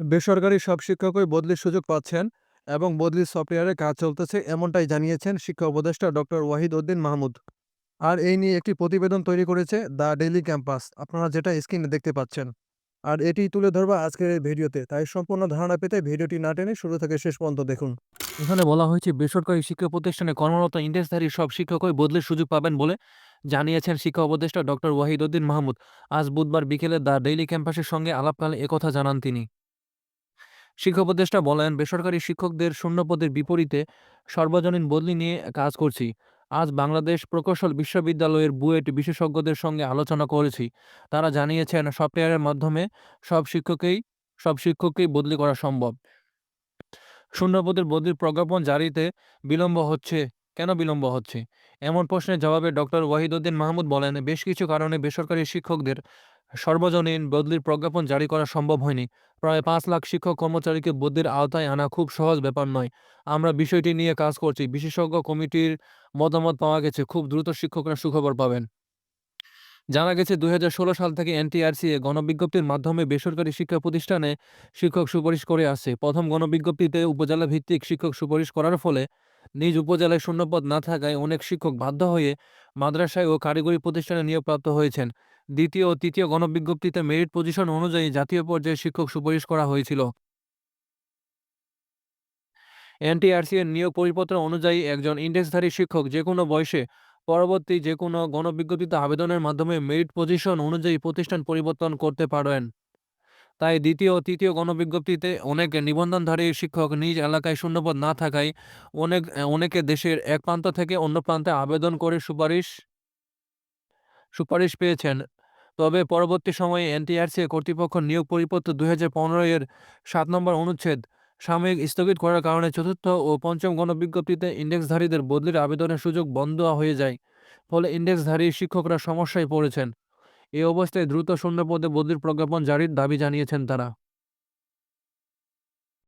বেসরকারি সব শিক্ষকই বদলির সুযোগ পাচ্ছেন এবং বদলির সফটওয়্যারে কাজ চলতেছে এমনটাই জানিয়েছেন শিক্ষা উপদেষ্টা ডক্টর ওয়াহিদ উদ্দিন মাহমুদ। আর এই নিয়ে একটি প্রতিবেদন তৈরি করেছে দ্য ডেইলি ক্যাম্পাস। আপনারা যেটা স্ক্রিনে দেখতে পাচ্ছেন। আর এটি তুলে ধরবা আজকের এই ভিডিওতে। তাই সম্পূর্ণ ধারণা পেতে ভিডিওটি না টেনে শুরু থেকে শেষ পর্যন্ত দেখুন। এখানে বলা হয়েছে, বেসরকারি শিক্ষা প্রতিষ্ঠানে কর্মরত ইন্ডেক্সধারী সব শিক্ষকই বদলির সুযোগ পাবেন বলে জানিয়েছেন শিক্ষা উপদেষ্টা ডক্টর ওয়াহিদউদ্দিন মাহমুদ। আজ বুধবার বিকেলে দ্য ডেইলি ক্যাম্পাসের সঙ্গে আলাপকালে একথা জানান তিনি। শিক্ষা উপদেষ্টা বলেন, বেসরকারি শিক্ষকদের শূন্যপদের বিপরীতে সর্বজনীন বদলি নিয়ে কাজ করছি। আজ বাংলাদেশ প্রকৌশল বিশ্ববিদ্যালয়ের বুয়েট বিশেষজ্ঞদের সঙ্গে আলোচনা করেছি। তারা জানিয়েছেন, সফটওয়্যারের মাধ্যমে সব শিক্ষককেই সব শিক্ষককেই বদলি করা সম্ভব। শূন্যপদের বদলির প্রজ্ঞাপন জারিতে বিলম্ব হচ্ছে, কেন বিলম্ব হচ্ছে? এমন প্রশ্নের জবাবে ডক্টর ওয়াহিদউদ্দিন মাহমুদ বলেন, বেশ কিছু কারণে বেসরকারি শিক্ষকদের সর্বজনীন বদলির প্রজ্ঞাপন জারি করা সম্ভব হয়নি। প্রায় পাঁচ লাখ শিক্ষক কর্মচারীকে বদলির আওতায় আনা খুব সহজ ব্যাপার নয়। আমরা বিষয়টি নিয়ে কাজ করছি। বিশেষজ্ঞ কমিটির মতামত পাওয়া গেছে। খুব দ্রুত শিক্ষকরা সুখবর পাবেন। জানা গেছে দু হাজার ষোলো সাল থেকে এনটিআরসি এ গণবিজ্ঞপ্তির মাধ্যমে বেসরকারি শিক্ষা প্রতিষ্ঠানে শিক্ষক সুপারিশ করে আসছে। প্রথম গণবিজ্ঞপ্তিতে উপজেলা ভিত্তিক শিক্ষক সুপারিশ করার ফলে নিজ উপজেলায় শূন্যপদ না থাকায় অনেক শিক্ষক বাধ্য হয়ে মাদ্রাসায় ও কারিগরি প্রতিষ্ঠানে নিয়োগপ্রাপ্ত হয়েছেন। দ্বিতীয় ও তৃতীয় গণবিজ্ঞপ্তিতে মেরিট পজিশন অনুযায়ী জাতীয় পর্যায়ে শিক্ষক সুপারিশ করা হয়েছিল। এনটিআরসি এর নিয়োগ পরিপত্র অনুযায়ী একজন ইন্ডেক্সধারী শিক্ষক যে কোনো বয়সে পরবর্তী যে কোনো গণবিজ্ঞপ্তিতে আবেদনের মাধ্যমে মেরিট পজিশন অনুযায়ী প্রতিষ্ঠান পরিবর্তন করতে পারেন। তাই দ্বিতীয় ও তৃতীয় গণবিজ্ঞপ্তিতে অনেক নিবন্ধনধারী শিক্ষক নিজ এলাকায় শূন্যপদ না থাকায় অনেক, অনেকে দেশের এক প্রান্ত থেকে অন্য প্রান্তে আবেদন করে সুপারিশ সুপারিশ পেয়েছেন। তবে পরবর্তী সময়ে এনটিআরসি কর্তৃপক্ষ নিয়োগ পরিপত্র দুই হাজার পনেরো এর সাত নম্বর অনুচ্ছেদ সাময়িক স্থগিত করার কারণে চতুর্থ ও পঞ্চম গণবিজ্ঞপ্তিতে ইন্ডেক্সধারীদের বদলির আবেদনের সুযোগ বন্ধ হয়ে যায়, ফলে ইন্ডেক্সধারী শিক্ষকরা সমস্যায় পড়েছেন। এই অবস্থায় দ্রুত শূন্যপদে বদলির প্রজ্ঞাপন জারির দাবি জানিয়েছেন তারা।